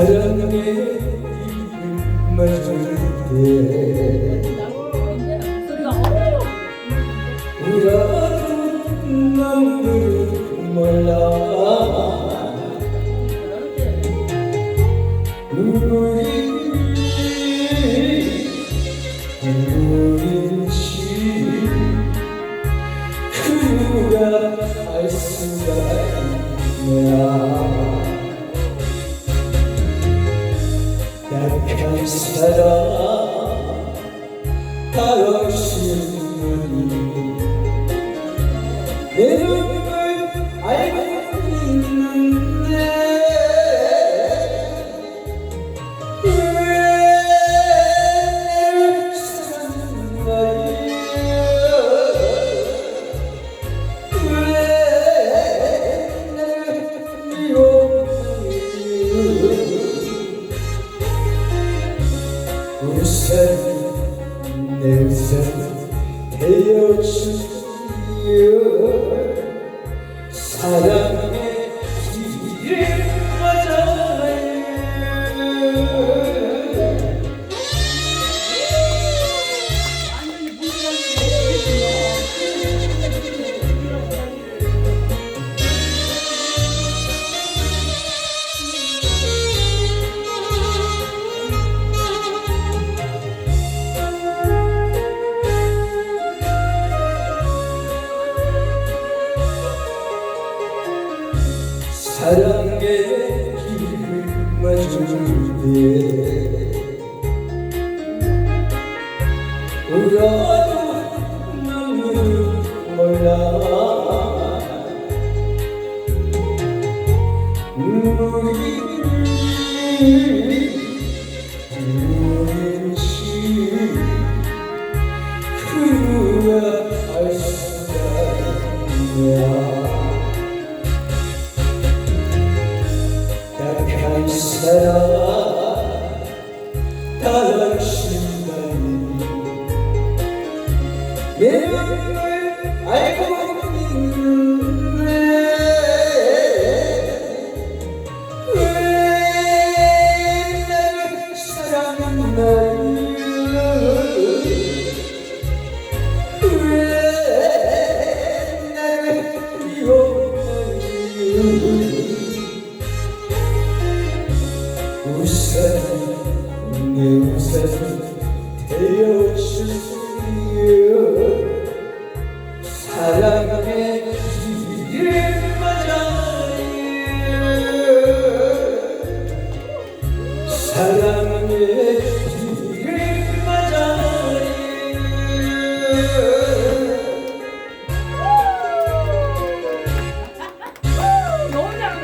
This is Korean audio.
사랑의 이름을 때 소리가 어려워. 울어도 남들 몰라 눈물이 눈물인지 그 누가 알 수가 있냐 Hare 우선 되어주세요 사랑의 사랑의 길을 맞추는데 울어도 눈물 몰라 눈물이 눈물인지 그 누가 알 수가 있냐 gençlere Gel eşimden Bir ömür ayakkabı Thank you. 사랑의